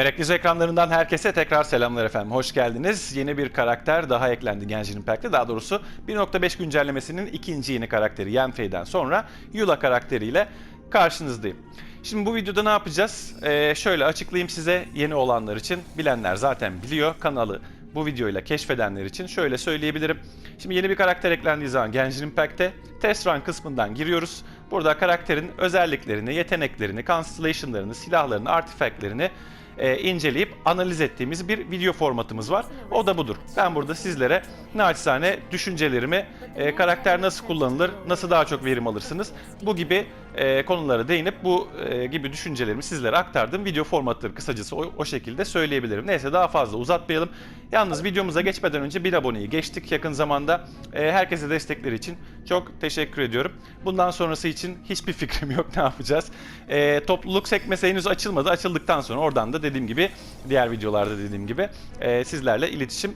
Meraklısı ekranlarından herkese tekrar selamlar efendim. Hoş geldiniz. Yeni bir karakter daha eklendi Genshin Impact'te. Daha doğrusu 1.5 güncellemesinin ikinci yeni karakteri Yanfei'den sonra Yula karakteriyle karşınızdayım. Şimdi bu videoda ne yapacağız? Ee, şöyle açıklayayım size yeni olanlar için. Bilenler zaten biliyor. Kanalı bu videoyla keşfedenler için şöyle söyleyebilirim. Şimdi yeni bir karakter eklendiği zaman Genshin Impact'te test run kısmından giriyoruz. Burada karakterin özelliklerini, yeteneklerini, constellation'larını, silahlarını, artifactlerini e, inceleyip analiz ettiğimiz bir video formatımız var. O da budur. Ben burada sizlere naçizane düşüncelerimi, e, karakter nasıl kullanılır, nasıl daha çok verim alırsınız bu gibi e, konulara değinip bu e, gibi düşüncelerimi sizlere aktardığım video formatları kısacası o, o şekilde söyleyebilirim. Neyse daha fazla uzatmayalım. Yalnız videomuza geçmeden önce bir aboneyi geçtik yakın zamanda. E, herkese destekleri için çok teşekkür ediyorum. Bundan sonrası için hiçbir fikrim yok ne yapacağız. E, topluluk sekmesi henüz açılmadı. Açıldıktan sonra oradan da dediğim gibi diğer videolarda dediğim gibi e, sizlerle iletişim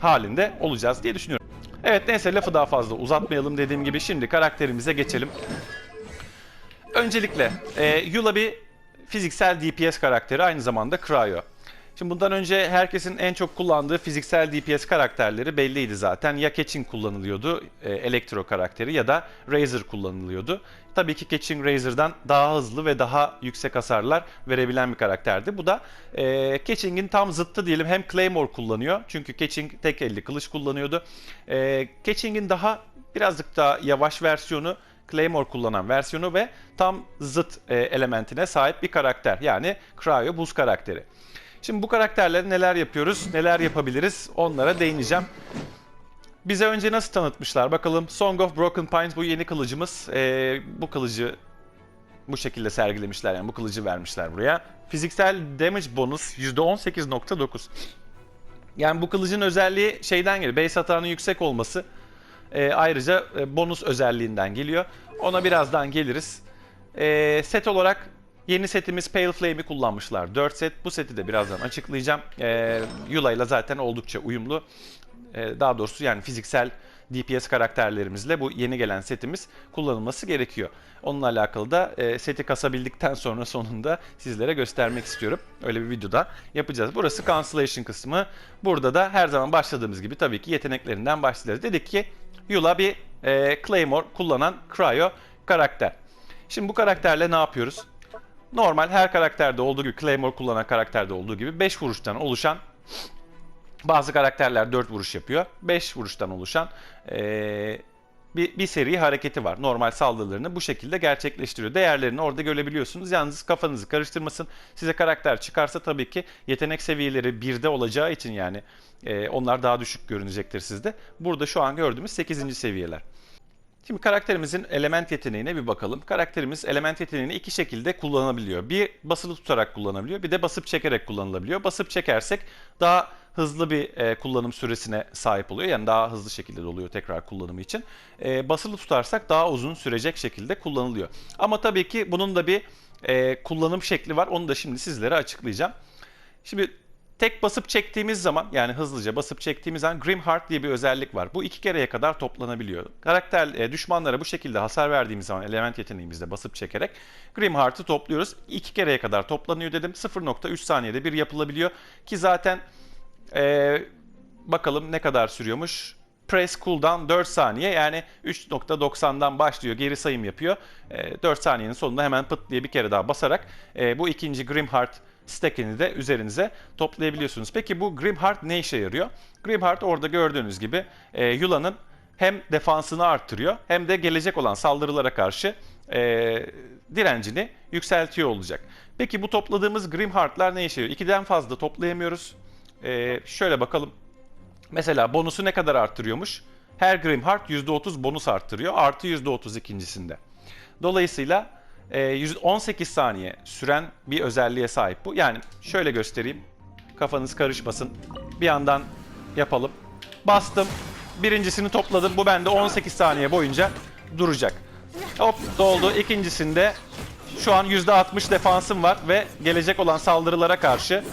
halinde olacağız diye düşünüyorum. Evet neyse lafı daha fazla uzatmayalım dediğim gibi şimdi karakterimize geçelim. Öncelikle e, Yula bir fiziksel DPS karakteri aynı zamanda Cryo. Şimdi bundan önce herkesin en çok kullandığı fiziksel DPS karakterleri belliydi zaten. Ya Keqing kullanılıyordu, e, Elektro karakteri ya da Razor kullanılıyordu. Tabii ki Keqing Razor'dan daha hızlı ve daha yüksek hasarlar verebilen bir karakterdi. Bu da e, Keqing'in tam zıttı diyelim. Hem Claymore kullanıyor çünkü Keqing tek elli kılıç kullanıyordu. E, Keqing'in daha birazcık daha yavaş versiyonu Claymore kullanan versiyonu ve tam zıt e, elementine sahip bir karakter. Yani Cryo buz karakteri. Şimdi bu karakterleri neler yapıyoruz, neler yapabiliriz onlara değineceğim. Bize önce nasıl tanıtmışlar bakalım. Song of Broken Pines bu yeni kılıcımız. E, bu kılıcı bu şekilde sergilemişler yani bu kılıcı vermişler buraya. Fiziksel damage bonus %18.9. Yani bu kılıcın özelliği şeyden geliyor. Base hatanın yüksek olması. E, ayrıca e, bonus özelliğinden geliyor. Ona birazdan geliriz. E, set olarak yeni setimiz Pale Flame'i kullanmışlar. 4 set. Bu seti de birazdan açıklayacağım. E, Yula ile zaten oldukça uyumlu. E, daha doğrusu yani fiziksel DPS karakterlerimizle bu yeni gelen setimiz kullanılması gerekiyor. Onunla alakalı da e, seti kasabildikten sonra sonunda sizlere göstermek istiyorum. Öyle bir videoda yapacağız. Burası Cancellation kısmı. Burada da her zaman başladığımız gibi tabii ki yeteneklerinden başlayacağız. Dedik ki Yula bir e, Claymore kullanan Cryo karakter. Şimdi bu karakterle ne yapıyoruz? Normal her karakterde olduğu gibi Claymore kullanan karakterde olduğu gibi 5 vuruştan oluşan bazı karakterler 4 vuruş yapıyor. 5 vuruştan oluşan ee, bir, bir seri hareketi var. Normal saldırılarını bu şekilde gerçekleştiriyor. Değerlerini orada görebiliyorsunuz. Yalnız kafanızı karıştırmasın. Size karakter çıkarsa tabii ki yetenek seviyeleri 1'de olacağı için yani e, onlar daha düşük görünecektir sizde. Burada şu an gördüğümüz 8. seviyeler. Şimdi karakterimizin element yeteneğine bir bakalım. Karakterimiz element yeteneğini iki şekilde kullanabiliyor. Bir basılı tutarak kullanabiliyor, bir de basıp çekerek kullanılabiliyor. Basıp çekersek daha hızlı bir e, kullanım süresine sahip oluyor. Yani daha hızlı şekilde doluyor tekrar kullanımı için. E, basılı tutarsak daha uzun sürecek şekilde kullanılıyor. Ama tabii ki bunun da bir e, kullanım şekli var. Onu da şimdi sizlere açıklayacağım. Şimdi tek basıp çektiğimiz zaman yani hızlıca basıp çektiğimiz zaman Grim Heart diye bir özellik var. Bu iki kereye kadar toplanabiliyor. Karakter e, düşmanlara bu şekilde hasar verdiğimiz zaman element yeteneğimizle basıp çekerek Grim Heart'ı topluyoruz. İki kereye kadar toplanıyor dedim. 0.3 saniyede bir yapılabiliyor ki zaten e, bakalım ne kadar sürüyormuş. Press cooldown 4 saniye yani 3.90'dan başlıyor geri sayım yapıyor. E, 4 saniyenin sonunda hemen pıt diye bir kere daha basarak e, bu ikinci Grim Heart stack'ini de üzerinize toplayabiliyorsunuz. Peki bu Grim Heart ne işe yarıyor? Grim Heart orada gördüğünüz gibi e, Yula'nın hem defansını arttırıyor hem de gelecek olan saldırılara karşı e, direncini yükseltiyor olacak. Peki bu topladığımız Grim Heart'lar ne işe yarıyor? İkiden fazla toplayamıyoruz. E, şöyle bakalım. Mesela bonusu ne kadar arttırıyormuş? Her Grim Heart %30 bonus arttırıyor. Artı %30 ikincisinde. Dolayısıyla 18 saniye süren bir özelliğe sahip bu. Yani şöyle göstereyim. Kafanız karışmasın. Bir yandan yapalım. Bastım. Birincisini topladım. Bu bende 18 saniye boyunca duracak. Hop doldu. İkincisinde şu an %60 defansım var ve gelecek olan saldırılara karşı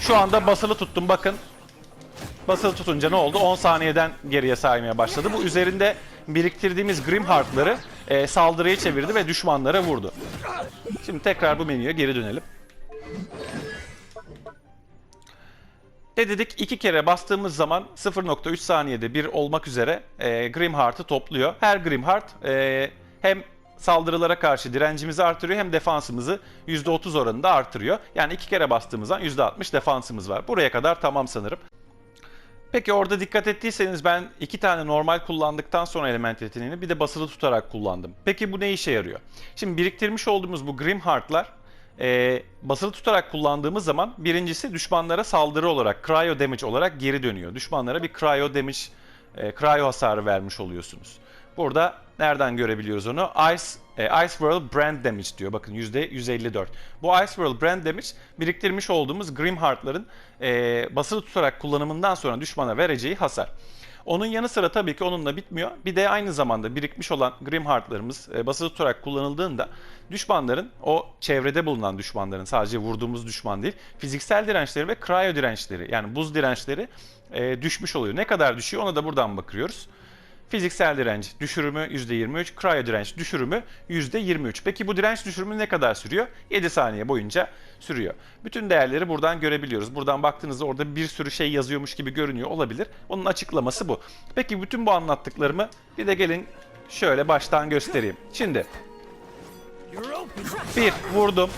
şu anda basılı tuttum bakın. Basılı tutunca ne oldu? 10 saniyeden geriye saymaya başladı. Bu üzerinde biriktirdiğimiz Grim Heart'ları e, saldırıya çevirdi ve düşmanlara vurdu. Şimdi tekrar bu menüye geri dönelim. Ne dedik? İki kere bastığımız zaman 0.3 saniyede bir olmak üzere e, Grimheart'ı topluyor. Her Grimheart e, hem saldırılara karşı direncimizi artırıyor hem defansımızı %30 oranında artırıyor. Yani iki kere bastığımız zaman %60 defansımız var. Buraya kadar tamam sanırım. Peki orada dikkat ettiyseniz ben iki tane normal kullandıktan sonra element yeteneğini bir de basılı tutarak kullandım. Peki bu ne işe yarıyor? Şimdi biriktirmiş olduğumuz bu Grimheart'lar e, basılı tutarak kullandığımız zaman birincisi düşmanlara saldırı olarak, cryo damage olarak geri dönüyor. Düşmanlara bir cryo damage, e, cryo hasarı vermiş oluyorsunuz. Burada nereden görebiliyoruz onu? Ice, e, Ice World Brand Damage diyor. Bakın %154. Bu Ice World Brand Damage biriktirmiş olduğumuz Grimheart'ların e, basılı tutarak kullanımından sonra düşmana vereceği hasar. Onun yanı sıra tabii ki onunla bitmiyor. Bir de aynı zamanda birikmiş olan Grimheart'larımız e, basılı tutarak kullanıldığında düşmanların, o çevrede bulunan düşmanların, sadece vurduğumuz düşman değil, fiziksel dirençleri ve cryo dirençleri yani buz dirençleri e, düşmüş oluyor. Ne kadar düşüyor ona da buradan bakıyoruz. Fiziksel direnç düşürümü %23, cryo direnç düşürümü %23. Peki bu direnç düşürümü ne kadar sürüyor? 7 saniye boyunca sürüyor. Bütün değerleri buradan görebiliyoruz. Buradan baktığınızda orada bir sürü şey yazıyormuş gibi görünüyor olabilir. Onun açıklaması bu. Peki bütün bu anlattıklarımı bir de gelin şöyle baştan göstereyim. Şimdi bir vurdum.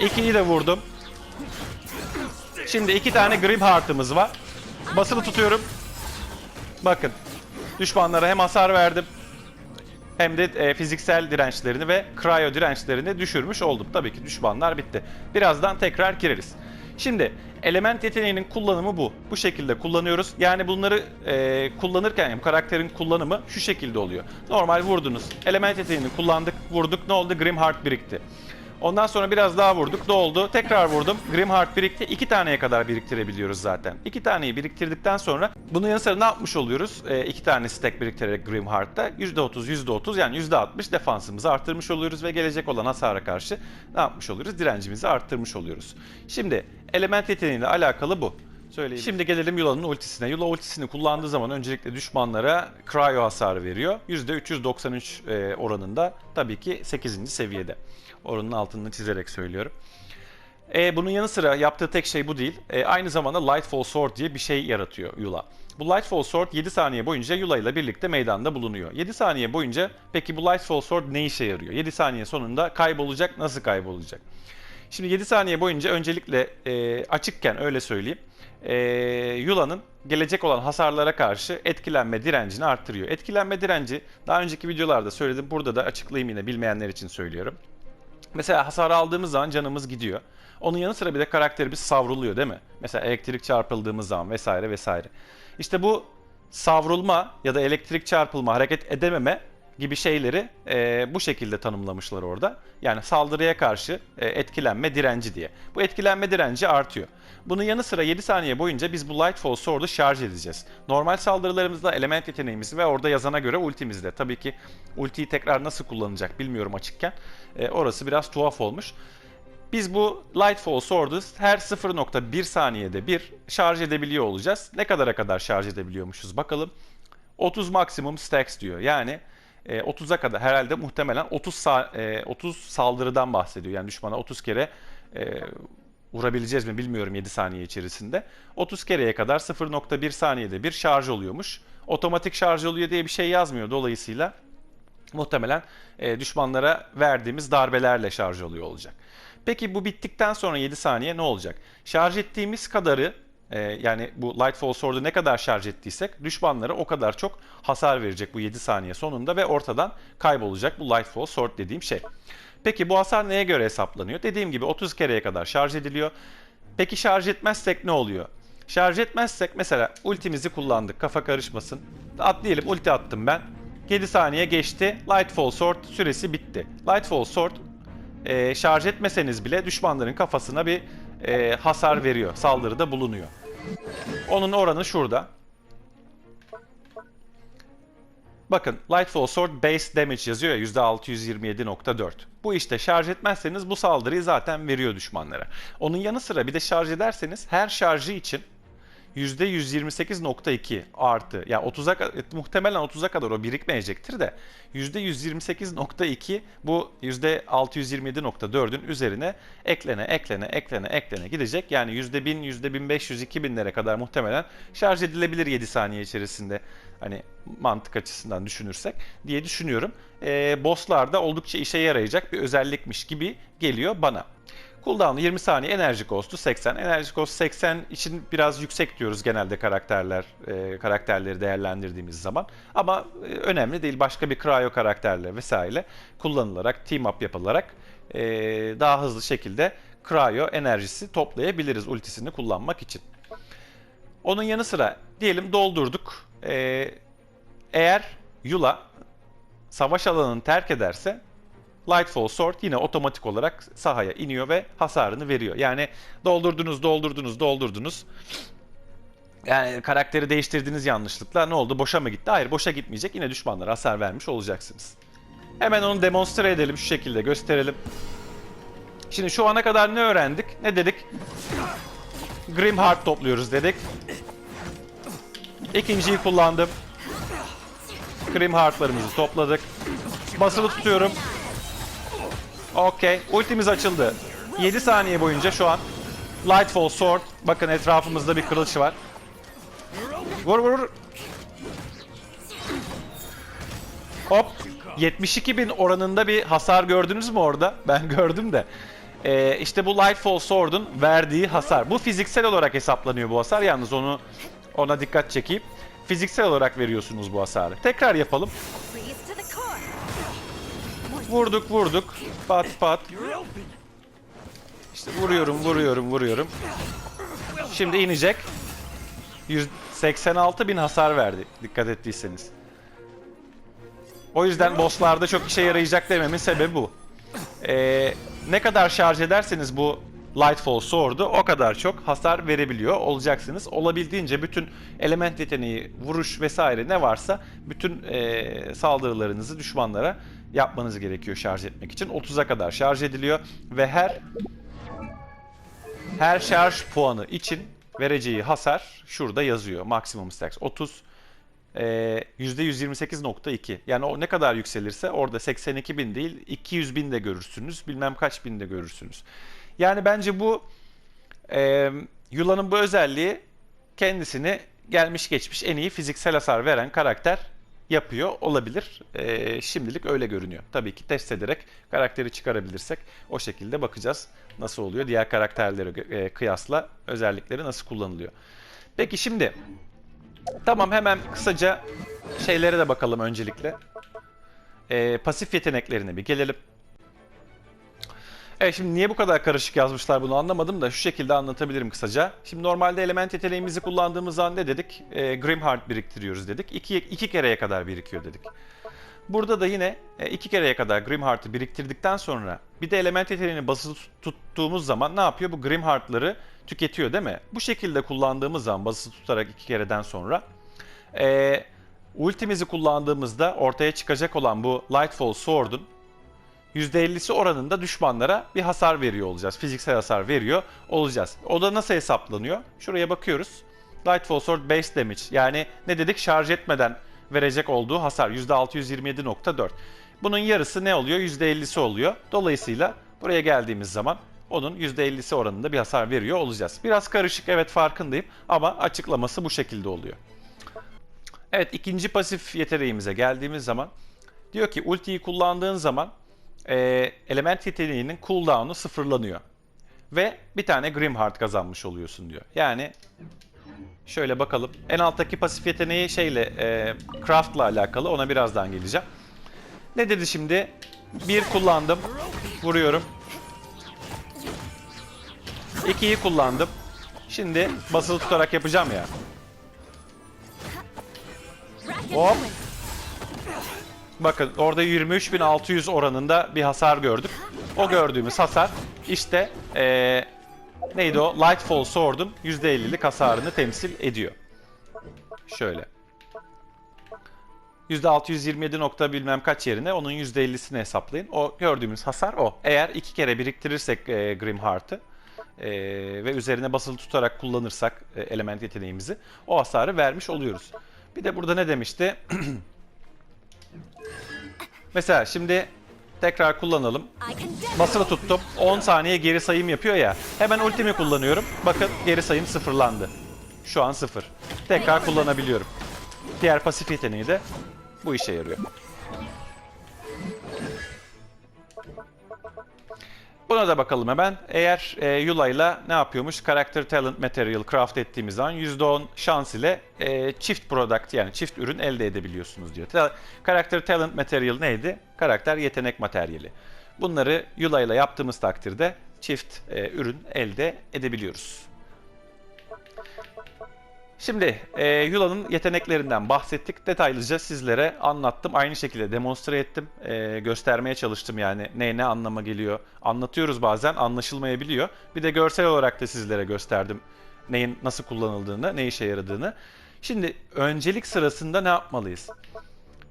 İkiyi de vurdum. Şimdi iki tane Grim Heart'ımız var. Basılı tutuyorum. Bakın. Düşmanlara hem hasar verdim hem de e, fiziksel dirençlerini ve cryo dirençlerini düşürmüş oldum. Tabii ki düşmanlar bitti. Birazdan tekrar gireriz. Şimdi element yeteneğinin kullanımı bu. Bu şekilde kullanıyoruz. Yani bunları e, kullanırken yani karakterin kullanımı şu şekilde oluyor. Normal vurdunuz. Element yeteneğini kullandık, vurduk. Ne oldu? Grimheart birikti. Ondan sonra biraz daha vurduk. Ne oldu? Tekrar vurdum. Grimheart birikti. İki taneye kadar biriktirebiliyoruz zaten. İki taneyi biriktirdikten sonra bunun yanı sıra ne yapmış oluyoruz? E, iki tane stack biriktirerek Grimheart'ta %30, %30 yani %60 defansımızı arttırmış oluyoruz ve gelecek olan hasara karşı ne yapmış oluyoruz? Direncimizi arttırmış oluyoruz. Şimdi element yeteneğiyle alakalı bu. Söyleyeyim. Şimdi gelelim Yula'nın ultisine. Yula ultisini kullandığı zaman öncelikle düşmanlara cryo hasarı veriyor. %393 e, oranında tabii ki 8. seviyede. Oranın altını çizerek söylüyorum. E, bunun yanı sıra yaptığı tek şey bu değil. E, aynı zamanda Lightfall Sword diye bir şey yaratıyor Yula. Bu Lightfall Sword 7 saniye boyunca Yula ile birlikte meydanda bulunuyor. 7 saniye boyunca peki bu Lightfall Sword ne işe yarıyor? 7 saniye sonunda kaybolacak, nasıl kaybolacak? Şimdi 7 saniye boyunca öncelikle e, açıkken öyle söyleyeyim. E, Yula'nın gelecek olan hasarlara karşı etkilenme direncini arttırıyor. Etkilenme direnci daha önceki videolarda söyledim. Burada da açıklayayım yine bilmeyenler için söylüyorum. Mesela hasar aldığımız zaman canımız gidiyor. Onun yanı sıra bir de karakterimiz savruluyor değil mi? Mesela elektrik çarpıldığımız zaman vesaire vesaire. İşte bu savrulma ya da elektrik çarpılma, hareket edememe gibi şeyleri e, bu şekilde tanımlamışlar orada. Yani saldırıya karşı e, etkilenme direnci diye. Bu etkilenme direnci artıyor. Bunun yanı sıra 7 saniye boyunca biz bu Lightfall Sword'u şarj edeceğiz. Normal saldırılarımızda element yeteneğimiz ve orada yazana göre ultimizde. Tabii ki ultiyi tekrar nasıl kullanacak bilmiyorum açıkken. E, orası biraz tuhaf olmuş. Biz bu Lightfall Sword'u her 0.1 saniyede bir şarj edebiliyor olacağız. Ne kadara kadar şarj edebiliyormuşuz bakalım. 30 maksimum stacks diyor. Yani 30'a kadar herhalde muhtemelen 30 sa- 30 saldırıdan bahsediyor. Yani düşmana 30 kere e, vurabileceğiz mi bilmiyorum 7 saniye içerisinde. 30 kereye kadar 0.1 saniyede bir şarj oluyormuş. Otomatik şarj oluyor diye bir şey yazmıyor. Dolayısıyla muhtemelen e, düşmanlara verdiğimiz darbelerle şarj oluyor olacak. Peki bu bittikten sonra 7 saniye ne olacak? Şarj ettiğimiz kadarı e, yani bu Lightfall Sword'u ne kadar şarj ettiysek düşmanlara o kadar çok hasar verecek bu 7 saniye sonunda ve ortadan kaybolacak bu Lightfall Sword dediğim şey. Peki bu hasar neye göre hesaplanıyor? Dediğim gibi 30 kereye kadar şarj ediliyor. Peki şarj etmezsek ne oluyor? Şarj etmezsek mesela ultimizi kullandık kafa karışmasın. At diyelim ulti attım ben. 7 saniye geçti. Lightfall Sword süresi bitti. Lightfall Sword e, şarj etmeseniz bile düşmanların kafasına bir e, hasar veriyor. Saldırıda bulunuyor. Onun oranı şurada. Bakın Lightfall Sword base damage yazıyor ya %627.4. Bu işte şarj etmezseniz bu saldırıyı zaten veriyor düşmanlara. Onun yanı sıra bir de şarj ederseniz her şarjı için %128.2 artı. Yani 30'a ka- muhtemelen 30'a kadar o birikmeyecektir de %128.2 bu %627.4'ün üzerine eklene eklene eklene eklene gidecek. Yani %1000, %1500, 2000'lere kadar muhtemelen şarj edilebilir 7 saniye içerisinde. Hani mantık açısından düşünürsek diye düşünüyorum. Ee, bosslarda oldukça işe yarayacak bir özellikmiş gibi geliyor bana. Cooldown'u 20 saniye, enerji cost'u 80. Enerji cost 80 için biraz yüksek diyoruz genelde karakterler e, karakterleri değerlendirdiğimiz zaman. Ama e, önemli değil. Başka bir cryo karakterle vesaire kullanılarak, team up yapılarak e, daha hızlı şekilde cryo enerjisi toplayabiliriz ultisini kullanmak için. Onun yanı sıra diyelim doldurduk. E, eğer Yula savaş alanını terk ederse Lightfall Sword yine otomatik olarak sahaya iniyor ve hasarını veriyor. Yani doldurdunuz, doldurdunuz, doldurdunuz. Yani karakteri değiştirdiniz yanlışlıkla. Ne oldu? Boşa mı gitti? Hayır, boşa gitmeyecek. Yine düşmanlara hasar vermiş olacaksınız. Hemen onu demonstre edelim şu şekilde gösterelim. Şimdi şu ana kadar ne öğrendik? Ne dedik? Grim Heart topluyoruz dedik. İkinciyi kullandım. Grim Heart'larımızı topladık. Basılı tutuyorum. Okey. Ultimiz açıldı. 7 saniye boyunca şu an Lightfall Sword. Bakın etrafımızda bir kılıç var. Vur vur. vur. Hop. 72 bin oranında bir hasar gördünüz mü orada? Ben gördüm de. Ee, işte bu Lightfall Sword'un verdiği hasar. Bu fiziksel olarak hesaplanıyor bu hasar. Yalnız onu ona dikkat çekeyim. Fiziksel olarak veriyorsunuz bu hasarı. Tekrar yapalım. Vurduk vurduk. Pat pat. İşte vuruyorum vuruyorum vuruyorum. Şimdi inecek. 186 bin hasar verdi dikkat ettiyseniz. O yüzden bosslarda çok işe yarayacak dememin sebebi bu. Ee, ne kadar şarj ederseniz bu Lightfall Sword'u o kadar çok hasar verebiliyor olacaksınız. Olabildiğince bütün element yeteneği, vuruş vesaire ne varsa bütün ee, saldırılarınızı düşmanlara yapmanız gerekiyor şarj etmek için. 30'a kadar şarj ediliyor ve her her şarj puanı için vereceği hasar şurada yazıyor. Maksimum stacks 30 e, %128.2. Yani o ne kadar yükselirse orada 82 bin değil 200 bin de görürsünüz. Bilmem kaç bin de görürsünüz. Yani bence bu e, Yula'nın bu özelliği kendisini gelmiş geçmiş en iyi fiziksel hasar veren karakter yapıyor olabilir. E, şimdilik öyle görünüyor. Tabii ki test ederek karakteri çıkarabilirsek o şekilde bakacağız nasıl oluyor. Diğer karakterlere e, kıyasla özellikleri nasıl kullanılıyor. Peki şimdi tamam hemen kısaca şeylere de bakalım öncelikle. E, pasif yeteneklerine bir gelelim. Evet şimdi niye bu kadar karışık yazmışlar bunu anlamadım da şu şekilde anlatabilirim kısaca. Şimdi normalde element yeteneğimizi kullandığımız an ne dedik? E, Grimheart biriktiriyoruz dedik. İki, iki kereye kadar birikiyor dedik. Burada da yine e, iki kereye kadar Grimheart'ı biriktirdikten sonra bir de element yeteneğini basılı tut- tuttuğumuz zaman ne yapıyor? Bu Grimheart'ları tüketiyor değil mi? Bu şekilde kullandığımız zaman basılı tutarak iki kereden sonra e, ultimizi kullandığımızda ortaya çıkacak olan bu Lightfall Sword'un %50'si oranında düşmanlara bir hasar veriyor olacağız. Fiziksel hasar veriyor olacağız. O da nasıl hesaplanıyor? Şuraya bakıyoruz. Lightfall Sword Base Damage yani ne dedik şarj etmeden verecek olduğu hasar %627.4. Bunun yarısı ne oluyor? %50'si oluyor. Dolayısıyla buraya geldiğimiz zaman onun %50'si oranında bir hasar veriyor olacağız. Biraz karışık evet farkındayım ama açıklaması bu şekilde oluyor. Evet ikinci pasif yeteneğimize geldiğimiz zaman diyor ki ultiyi kullandığın zaman e, element yeteneğinin cooldown'u sıfırlanıyor. Ve bir tane Grimheart kazanmış oluyorsun diyor. Yani şöyle bakalım. En alttaki pasif yeteneği şeyle e, craft'la alakalı. Ona birazdan geleceğim. Ne dedi şimdi? Bir kullandım. Vuruyorum. İkiyi kullandım. Şimdi basılı tutarak yapacağım ya. Hop. Bakın orada 23.600 oranında bir hasar gördük. O gördüğümüz hasar işte eee, neydi o? Lightfall Sword'un %50'lik hasarını temsil ediyor. Şöyle. %627 nokta bilmem kaç yerine onun %50'sini hesaplayın. O gördüğümüz hasar o. Eğer iki kere biriktirirsek e, Grimheart'ı e, ve üzerine basılı tutarak kullanırsak e, element yeteneğimizi o hasarı vermiş oluyoruz. Bir de burada ne demişti? Mesela şimdi tekrar kullanalım. Basılı tuttum. 10 saniye geri sayım yapıyor ya. Hemen ultimi kullanıyorum. Bakın geri sayım sıfırlandı. Şu an sıfır. Tekrar kullanabiliyorum. Diğer pasif yeteneği de bu işe yarıyor. Buna da bakalım hemen. Eğer e, Yula'yla ne yapıyormuş? Character Talent Material craft ettiğimiz zaman %10 şans ile e, çift product yani çift ürün elde edebiliyorsunuz diyor. Ta- Character Talent Material neydi? Karakter yetenek materyali. Bunları Yula'yla yaptığımız takdirde çift e, ürün elde edebiliyoruz. Şimdi e, Yula'nın yeteneklerinden bahsettik. Detaylıca sizlere anlattım. Aynı şekilde demonstre ettim. E, göstermeye çalıştım yani ne ne anlama geliyor. Anlatıyoruz bazen anlaşılmayabiliyor. Bir de görsel olarak da sizlere gösterdim. Neyin nasıl kullanıldığını, ne işe yaradığını. Şimdi öncelik sırasında ne yapmalıyız?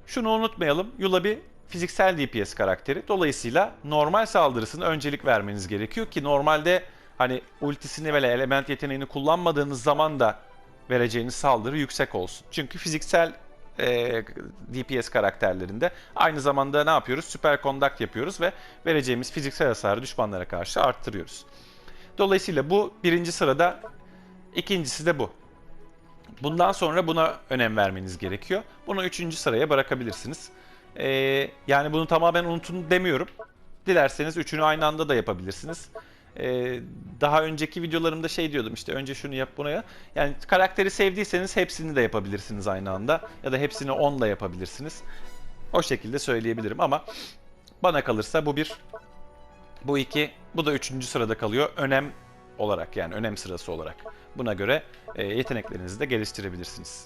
Şunu unutmayalım. Yula bir fiziksel DPS karakteri. Dolayısıyla normal saldırısına öncelik vermeniz gerekiyor ki normalde hani ultisini ve element yeteneğini kullanmadığınız zaman da vereceğiniz saldırı yüksek olsun. Çünkü fiziksel e, DPS karakterlerinde aynı zamanda ne yapıyoruz? Süper conduct yapıyoruz ve vereceğimiz fiziksel hasarı düşmanlara karşı arttırıyoruz. Dolayısıyla bu birinci sırada, ikincisi de bu. Bundan sonra buna önem vermeniz gerekiyor. Bunu üçüncü sıraya bırakabilirsiniz. Ee, yani bunu tamamen unutun demiyorum. Dilerseniz üçünü aynı anda da yapabilirsiniz. Ee, daha önceki videolarımda şey diyordum işte önce şunu yap buna ya. Yani karakteri sevdiyseniz hepsini de yapabilirsiniz aynı anda. Ya da hepsini 10 da yapabilirsiniz. O şekilde söyleyebilirim ama bana kalırsa bu bir, bu iki, bu da üçüncü sırada kalıyor. Önem olarak yani önem sırası olarak. Buna göre e, yeteneklerinizi de geliştirebilirsiniz.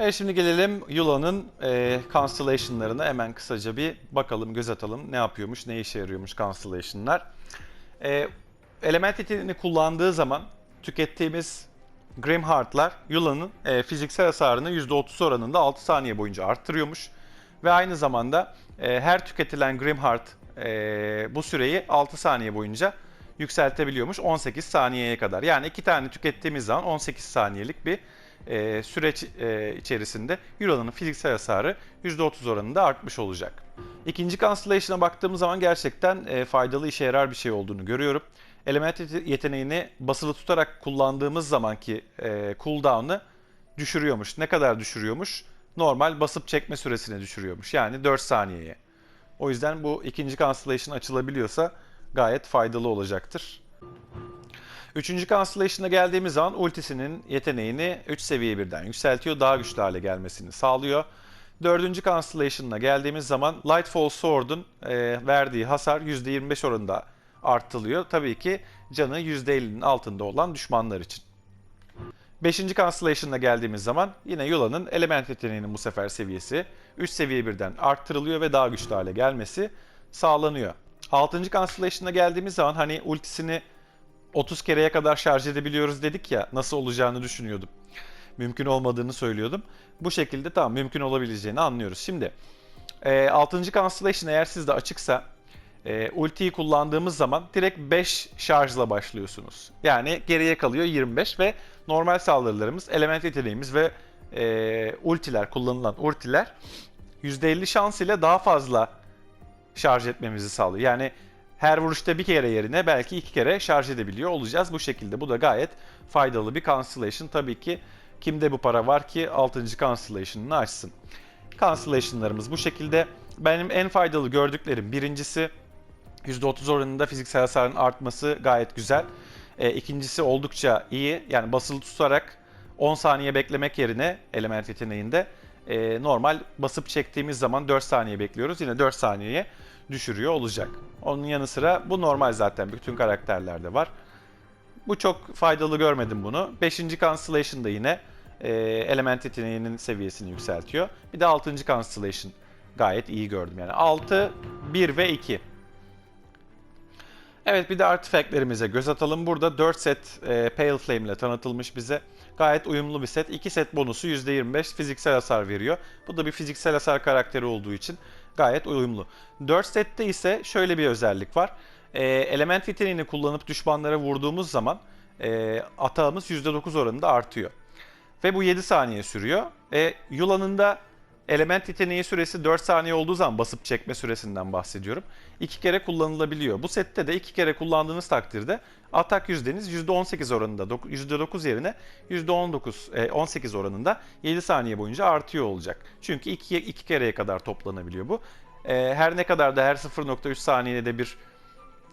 Evet şimdi gelelim Yula'nın e, Constellation'larına hemen kısaca bir bakalım, göz atalım. Ne yapıyormuş, ne işe yarıyormuş Constellation'lar. E, element yeteneğini kullandığı zaman tükettiğimiz Grimheart'lar Yula'nın e, fiziksel hasarını %30 oranında 6 saniye boyunca arttırıyormuş. Ve aynı zamanda e, her tüketilen Grimheart e, bu süreyi 6 saniye boyunca yükseltebiliyormuş 18 saniyeye kadar. Yani iki tane tükettiğimiz zaman 18 saniyelik bir e, süreç e, içerisinde Euro'nun fiziksel hasarı %30 oranında artmış olacak. İkinci Constellation'a baktığımız zaman gerçekten e, faydalı işe yarar bir şey olduğunu görüyorum. Element yete- yeteneğini basılı tutarak kullandığımız zamanki e, cooldown'ı düşürüyormuş. Ne kadar düşürüyormuş? Normal basıp çekme süresini düşürüyormuş. Yani 4 saniyeye. O yüzden bu ikinci Constellation açılabiliyorsa gayet faydalı olacaktır. Üçüncü Constellation'a geldiğimiz zaman ultisinin yeteneğini 3 seviye birden yükseltiyor. Daha güçlü hale gelmesini sağlıyor. Dördüncü Constellation'a geldiğimiz zaman Lightfall Sword'un e, verdiği hasar %25 oranında arttırılıyor. Tabii ki canı %50'nin altında olan düşmanlar için. Beşinci Constellation'a geldiğimiz zaman yine Yula'nın element yeteneğinin bu sefer seviyesi 3 seviye birden arttırılıyor ve daha güçlü hale gelmesi sağlanıyor. Altıncı Constellation'a geldiğimiz zaman hani ultisini 30 kereye kadar şarj edebiliyoruz dedik ya nasıl olacağını düşünüyordum. Mümkün olmadığını söylüyordum. Bu şekilde tamam mümkün olabileceğini anlıyoruz. Şimdi e, 6. Constellation eğer sizde açıksa e, ultiyi kullandığımız zaman direkt 5 şarjla başlıyorsunuz. Yani geriye kalıyor 25 ve normal saldırılarımız, element yeteneğimiz ve e, ultiler, kullanılan ultiler %50 şans ile daha fazla şarj etmemizi sağlıyor. Yani her vuruşta bir kere yerine belki iki kere şarj edebiliyor olacağız bu şekilde. Bu da gayet faydalı bir Constellation. Tabii ki kimde bu para var ki 6. Constellation'ını açsın. Constellation'larımız bu şekilde. Benim en faydalı gördüklerim birincisi %30 oranında fiziksel hasarın artması gayet güzel. E, ikincisi oldukça iyi. Yani basılı tutarak 10 saniye beklemek yerine element yeteneğinde e, normal basıp çektiğimiz zaman 4 saniye bekliyoruz. Yine 4 saniyeye düşürüyor olacak. Onun yanı sıra bu normal zaten bütün karakterlerde var. Bu çok faydalı görmedim bunu. 5. Constellation'da yine e, element yeteneğinin seviyesini yükseltiyor. Bir de 6. Constellation gayet iyi gördüm. Yani 6, 1 ve 2. Evet bir de artifactlerimize göz atalım. Burada 4 set e, Pale Flame ile tanıtılmış bize. Gayet uyumlu bir set. 2 set bonusu %25 fiziksel hasar veriyor. Bu da bir fiziksel hasar karakteri olduğu için gayet uyumlu. 4 sette ise şöyle bir özellik var. e, element yeteneğini kullanıp düşmanlara vurduğumuz zaman e, atağımız %9 oranında artıyor. Ve bu 7 saniye sürüyor. E, Yula'nın da element yeteneği süresi 4 saniye olduğu zaman basıp çekme süresinden bahsediyorum. 2 kere kullanılabiliyor. Bu sette de 2 kere kullandığınız takdirde atak yüzdeniz %18 oranında, dok- %9 yerine %19, e, 18 oranında 7 saniye boyunca artıyor olacak. Çünkü 2, 2 kereye kadar toplanabiliyor bu. E, her ne kadar da her 0.3 saniyede bir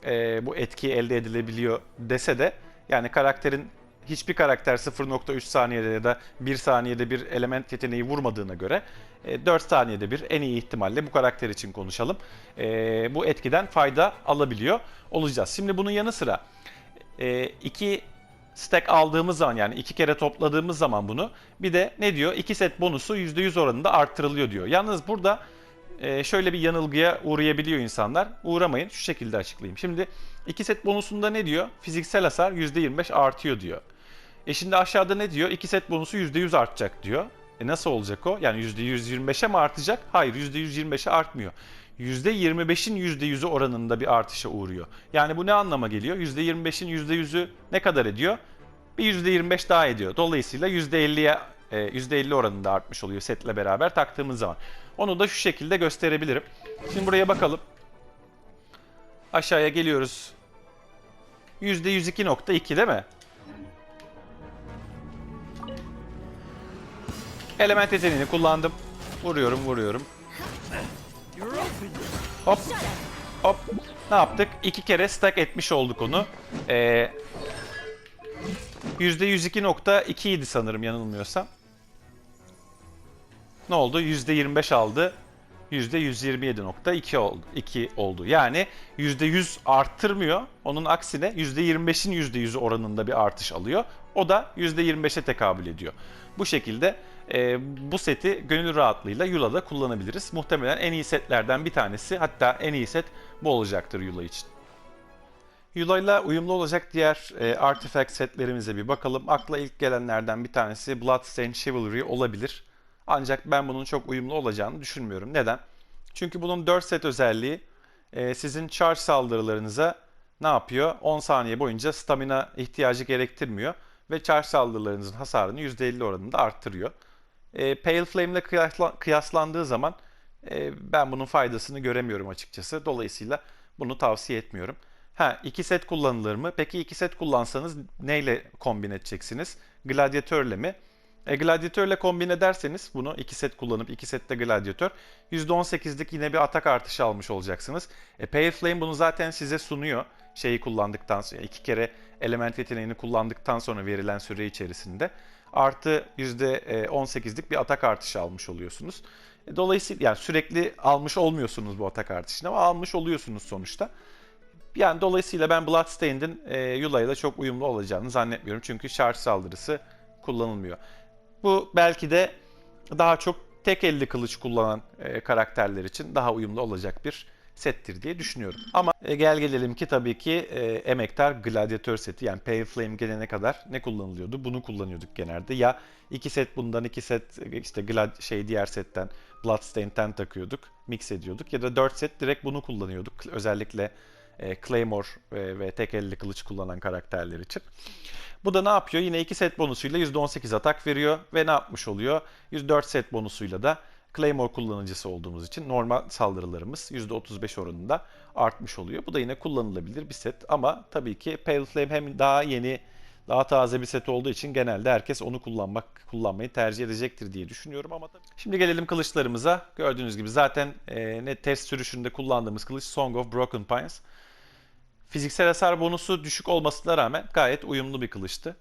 e, bu etki elde edilebiliyor dese de yani karakterin hiçbir karakter 0.3 saniyede ya da 1 saniyede bir element yeteneği vurmadığına göre e, 4 saniyede bir en iyi ihtimalle bu karakter için konuşalım. e, bu etkiden fayda alabiliyor olacağız. Şimdi bunun yanı sıra e, iki stack aldığımız zaman yani iki kere topladığımız zaman bunu bir de ne diyor? 2 set bonusu %100 oranında arttırılıyor diyor. Yalnız burada e, şöyle bir yanılgıya uğrayabiliyor insanlar. Uğramayın. Şu şekilde açıklayayım. Şimdi 2 set bonusunda ne diyor? Fiziksel hasar %25 artıyor diyor. E şimdi aşağıda ne diyor? 2 set bonusu %100 artacak diyor. E nasıl olacak o? Yani %125'e mi artacak? Hayır %125'e artmıyor. %25'in %100'ü oranında bir artışa uğruyor. Yani bu ne anlama geliyor? %25'in %100'ü ne kadar ediyor? Bir %25 daha ediyor. Dolayısıyla %50'ye e, %50 oranında artmış oluyor setle beraber taktığımız zaman. Onu da şu şekilde gösterebilirim. Şimdi buraya bakalım. Aşağıya geliyoruz. %102.2 değil mi? Element yeteneğini kullandım. Vuruyorum, vuruyorum. Hop. Hop. Ne yaptık? İki kere stack etmiş olduk onu. Ee, %102.2 idi sanırım yanılmıyorsam. Ne oldu? %25 aldı. %127.2 oldu. 2 oldu. Yani %100 arttırmıyor. Onun aksine %25'in %100'ü oranında bir artış alıyor. O da %25'e tekabül ediyor. Bu şekilde e, bu seti gönül rahatlığıyla Yula'da kullanabiliriz. Muhtemelen en iyi setlerden bir tanesi hatta en iyi set bu olacaktır Yula için. Yula'yla uyumlu olacak diğer e, artifact setlerimize bir bakalım. Akla ilk gelenlerden bir tanesi Bloodstained Chivalry olabilir. Ancak ben bunun çok uyumlu olacağını düşünmüyorum. Neden? Çünkü bunun 4 set özelliği e, sizin charge saldırılarınıza ne yapıyor? 10 saniye boyunca stamina ihtiyacı gerektirmiyor ve charge saldırılarınızın hasarını %50 oranında arttırıyor. E, Pale Flame ile kıyasla- kıyaslandığı zaman e, ben bunun faydasını göremiyorum açıkçası. Dolayısıyla bunu tavsiye etmiyorum. Ha iki set kullanılır mı? Peki iki set kullansanız neyle kombin edeceksiniz? Gladyatörle mi? E, gladyatörle kombin ederseniz bunu iki set kullanıp iki sette gladyatör %18'lik yine bir atak artışı almış olacaksınız. E, Pale bunu zaten size sunuyor. Şeyi kullandıktan sonra iki kere element yeteneğini kullandıktan sonra verilen süre içerisinde artı %18'lik bir atak artışı almış oluyorsunuz. E, Dolayısıyla yani sürekli almış olmuyorsunuz bu atak artışını ama almış oluyorsunuz sonuçta. Yani dolayısıyla ben Bloodstained'in e, Yula ile çok uyumlu olacağını zannetmiyorum. Çünkü şarj saldırısı kullanılmıyor. Bu belki de daha çok tek elli kılıç kullanan e, karakterler için daha uyumlu olacak bir settir diye düşünüyorum. Ama e, gel gelelim ki tabii ki e, emektar gladyatör seti yani Pale Flame gelene kadar ne kullanılıyordu? Bunu kullanıyorduk genelde. Ya iki set bundan iki set e, işte glad şey diğer setten Bloodstained'den takıyorduk, mix ediyorduk ya da 4 set direkt bunu kullanıyorduk. Özellikle e, Claymore ve, ve tek elli kılıç kullanan karakterler için. Bu da ne yapıyor? Yine 2 set bonusuyla %18 atak veriyor ve ne yapmış oluyor? 104 set bonusuyla da Claymore kullanıcısı olduğumuz için normal saldırılarımız %35 oranında artmış oluyor. Bu da yine kullanılabilir bir set ama tabii ki Pale Flame hem daha yeni, daha taze bir set olduğu için genelde herkes onu kullanmak kullanmayı tercih edecektir diye düşünüyorum ama tabii. Şimdi gelelim kılıçlarımıza. Gördüğünüz gibi zaten e, ne test sürüşünde kullandığımız kılıç Song of Broken Pines. Fiziksel hasar bonusu düşük olmasına rağmen gayet uyumlu bir kılıçtı.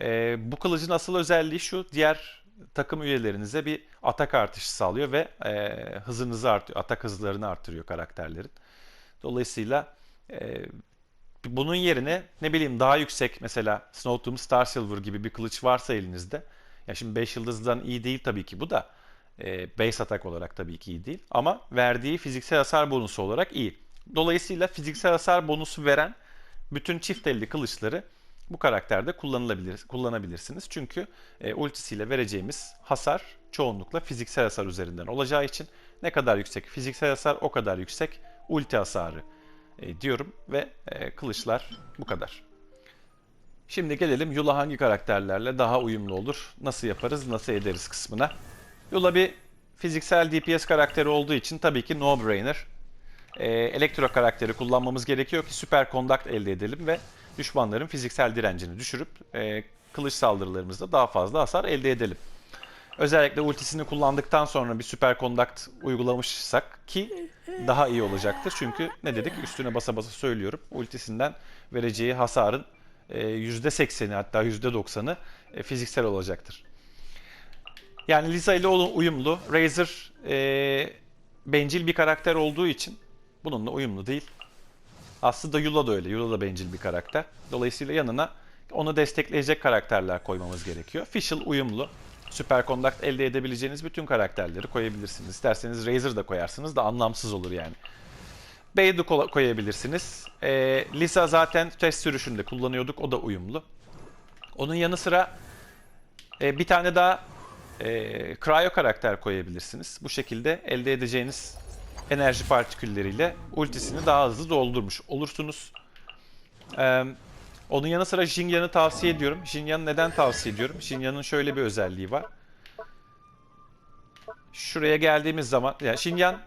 Ee, bu kılıcın asıl özelliği şu, diğer takım üyelerinize bir atak artışı sağlıyor ve e, hızınızı artıyor, atak hızlarını artırıyor karakterlerin. Dolayısıyla e, bunun yerine ne bileyim daha yüksek mesela Snow Tomb Star Silver gibi bir kılıç varsa elinizde. Ya şimdi 5 yıldızdan iyi değil tabii ki bu da. E, base atak olarak tabii ki iyi değil. Ama verdiği fiziksel hasar bonusu olarak iyi. Dolayısıyla fiziksel hasar bonusu veren bütün çift elli kılıçları bu karakterde kullanılabilir, kullanabilirsiniz. Çünkü e, ultisiyle vereceğimiz hasar çoğunlukla fiziksel hasar üzerinden olacağı için ne kadar yüksek fiziksel hasar o kadar yüksek ulti hasarı e, diyorum ve e, kılıçlar bu kadar. Şimdi gelelim Yula hangi karakterlerle daha uyumlu olur, nasıl yaparız, nasıl ederiz kısmına. Yula bir fiziksel DPS karakteri olduğu için tabii ki no-brainer. Ee, elektro karakteri kullanmamız gerekiyor ki süper conduct elde edelim ve düşmanların fiziksel direncini düşürüp e, kılıç saldırılarımızda daha fazla hasar elde edelim. Özellikle ultisini kullandıktan sonra bir süper conduct uygulamışsak ki daha iyi olacaktır. Çünkü ne dedik üstüne basa basa söylüyorum. Ultisinden vereceği hasarın e, %80'i hatta %90'ı e, fiziksel olacaktır. Yani Lisa ile uyumlu. Razer e, bencil bir karakter olduğu için bununla uyumlu değil. Aslında Yula da öyle. Yula da bencil bir karakter. Dolayısıyla yanına onu destekleyecek karakterler koymamız gerekiyor. Fischl uyumlu. Süper Conduct elde edebileceğiniz bütün karakterleri koyabilirsiniz. İsterseniz Razer da koyarsınız da anlamsız olur yani. Kola- koyabilirsiniz. E, Lisa zaten test sürüşünde kullanıyorduk. O da uyumlu. Onun yanı sıra e, bir tane daha e, cryo karakter koyabilirsiniz. Bu şekilde elde edeceğiniz enerji partikülleriyle ultisini daha hızlı doldurmuş olursunuz. Ee, onun yanı sıra Jinyan'ı tavsiye ediyorum. Jinyan'ı neden tavsiye ediyorum? Jinyan'ın şöyle bir özelliği var. Şuraya geldiğimiz zaman, yani Shinyan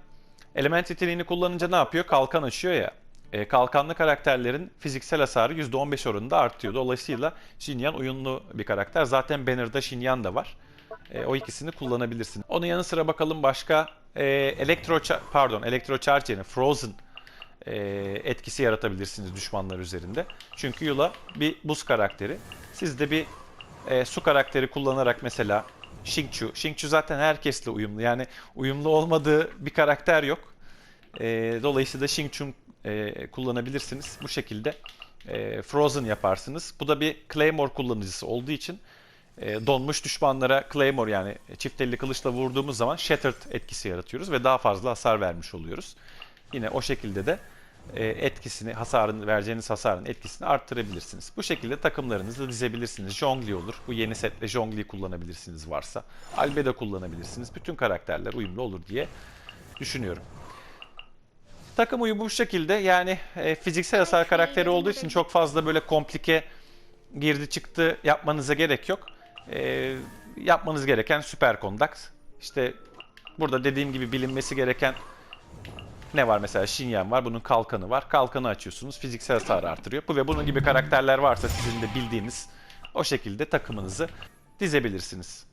element yeteneğini kullanınca ne yapıyor? Kalkan açıyor ya. E, kalkanlı karakterlerin fiziksel hasarı %15 oranında artıyor. Dolayısıyla Shinyan uyumlu bir karakter. Zaten Banner'da Shinyan da var. E, o ikisini kullanabilirsin. Onun yanı sıra bakalım başka e, elektro pardon elektro charge yerine Frozen e, etkisi yaratabilirsiniz düşmanlar üzerinde. Çünkü Yula bir buz karakteri. Siz de bir e, su karakteri kullanarak mesela Xingqiu. Xingqiu zaten herkesle uyumlu. Yani uyumlu olmadığı bir karakter yok. E, dolayısıyla Xingqiu e, kullanabilirsiniz. Bu şekilde e, Frozen yaparsınız. Bu da bir Claymore kullanıcısı olduğu için e, donmuş düşmanlara Claymore yani çift elli kılıçla vurduğumuz zaman Shattered etkisi yaratıyoruz ve daha fazla hasar vermiş oluyoruz. Yine o şekilde de e, etkisini, hasarın vereceğiniz hasarın etkisini arttırabilirsiniz. Bu şekilde takımlarınızı dizebilirsiniz. Jongli olur. Bu yeni setle Jongli kullanabilirsiniz varsa. Albedo kullanabilirsiniz. Bütün karakterler uyumlu olur diye düşünüyorum. Takım uyumu bu şekilde. Yani e, fiziksel hasar karakteri olduğu için çok fazla böyle komplike girdi çıktı yapmanıza gerek yok. E, yapmanız gereken süper conduct. İşte burada dediğim gibi bilinmesi gereken ne var mesela Shinyan var. Bunun kalkanı var. Kalkanı açıyorsunuz. Fiziksel hasarı artırıyor. Bu ve bunun gibi karakterler varsa sizin de bildiğiniz o şekilde takımınızı dizebilirsiniz.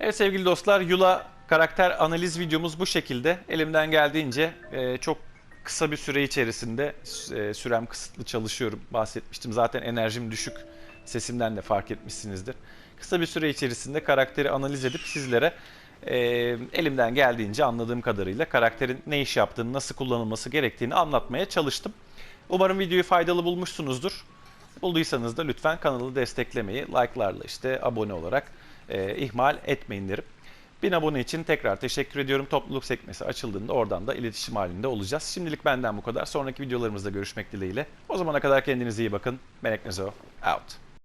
Evet sevgili dostlar Yula karakter analiz videomuz bu şekilde. Elimden geldiğince e, çok kısa bir süre içerisinde e, sürem kısıtlı çalışıyorum. Bahsetmiştim zaten enerjim düşük. Sesimden de fark etmişsinizdir. Kısa bir süre içerisinde karakteri analiz edip sizlere e, elimden geldiğince anladığım kadarıyla karakterin ne iş yaptığını, nasıl kullanılması gerektiğini anlatmaya çalıştım. Umarım videoyu faydalı bulmuşsunuzdur. Bulduysanız da lütfen kanalı desteklemeyi, like'larla işte abone olarak e, ihmal etmeyin derim. 1000 abone için tekrar teşekkür ediyorum. Topluluk sekmesi açıldığında oradan da iletişim halinde olacağız. Şimdilik benden bu kadar. Sonraki videolarımızda görüşmek dileğiyle. O zamana kadar kendinize iyi bakın. Melek Nezo out.